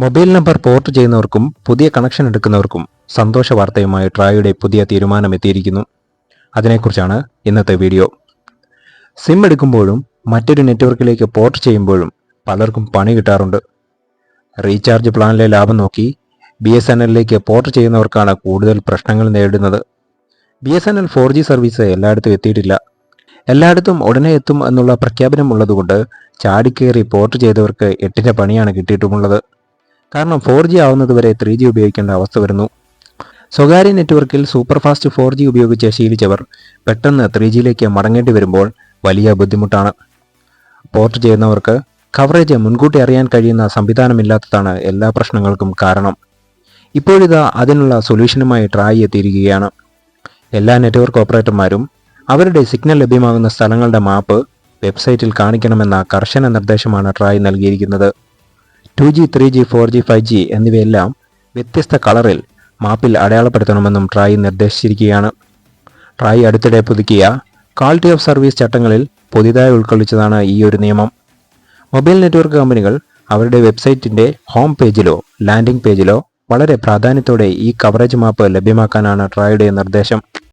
Mobile number port ചെയ്യുന്നവർക്കും പുതിയ connection എടുക്കുന്നവർക്കും സന്തോഷ വാർത്തയുമായി ട്രായുടെ പുതിയ തീരുമാനം എത്തിയിരിക്കുന്നു. അതിനെക്കുറിച്ചാണ് ഇന്നത്തെ വീഡിയോ. സിം എടുക്കുമ്പോഴും മറ്റൊരു നെറ്റ്വർക്കിലേക്ക് പോർട്ട് ചെയ്യുമ്പോഴും പലർക്കും പണി കിട്ടാറുണ്ട്. റീചാർജ് പ്ലാനിലെ ലാഭം നോക്കി ബി എസ് എൻ എല്ലിലേക്ക് പോർട്ട് ചെയ്യുന്നവർക്കാണ് കൂടുതൽ പ്രശ്നങ്ങൾ നേരിടുന്നത്. B S N L four G service എല്ലായിടത്തും എത്തിയിട്ടില്ല. എല്ലായിടത്തും ഉടനെ എത്തും എന്നുള്ള പ്രഖ്യാപനം ഉള്ളതുകൊണ്ട് ചാടിക്കേറി പോർട്ട് ചെയ്തവർക്ക് എട്ടിന്റെ പണിയാണ് കിട്ടിയിട്ടുമുള്ളത്. കാരണം ഫോർ ജി ആവുന്നതുവരെ ത്രീ ജി ഉപയോഗിക്കേണ്ട അവസ്ഥ വരുന്നു. സ്വകാര്യ നെറ്റ്വർക്കിൽ സൂപ്പർ ഫാസ്റ്റ് ഫോർ ജി ഉപയോഗിച്ച് ശീലിച്ചവർ പെട്ടെന്ന് ത്രീ ജിയിലേക്ക് മടങ്ങേണ്ടി വരുമ്പോൾ വലിയ ബുദ്ധിമുട്ടാണ്. പോർട്ട് ചെയ്യുന്നവർക്ക് കവറേജ് മുൻകൂട്ടി അറിയാൻ കഴിയുന്ന സംവിധാനമില്ലാത്തതാണ് എല്ലാ പ്രശ്നങ്ങൾക്കും കാരണം. ഇപ്പോഴിതാ അതിനുള്ള സൊല്യൂഷനുമായി ട്രൈ എത്തിയിരിക്കുകയാണ്. എല്ലാ നെറ്റ്വർക്ക് ഓപ്പറേറ്റർമാരും അവരുടെ സിഗ്നൽ ലഭ്യമാകുന്ന സ്ഥലങ്ങളുടെ മാപ്പ് വെബ്സൈറ്റിൽ കാണിക്കണമെന്ന കർശന നിർദ്ദേശമാണ് ട്രായ് നൽകിയിരിക്കുന്നത്. Two G three G four G five G എന്നിവയെല്ലാം വ്യത്യസ്ത കളറിൽ മാപ്പിൽ അടയാളപ്പെടുത്തണമെന്നും ട്രായ് നിർദ്ദേശിച്ചിരിക്കുകയാണ്. ട്രായ് അടുത്തിടെ പുതുക്കിയ ക്വാളിറ്റി ഓഫ് സർവീസ് ചട്ടങ്ങളിൽ പുതിയതായി ഉൾക്കൊള്ളിച്ചതാണ് ഈ ഒരു നിയമം. മൊബൈൽ നെറ്റ്വർക്ക് കമ്പനികൾ അവരുടെ വെബ്സൈറ്റിന്റെ ഹോം പേജിലോ ലാൻഡിംഗ് പേജിലോ വളരെ പ്രാധാന്യത്തോടെ ഈ കവറേജ് മാപ്പ് ലഭ്യമാക്കാനാണ് ട്രായുടെ നിർദ്ദേശം.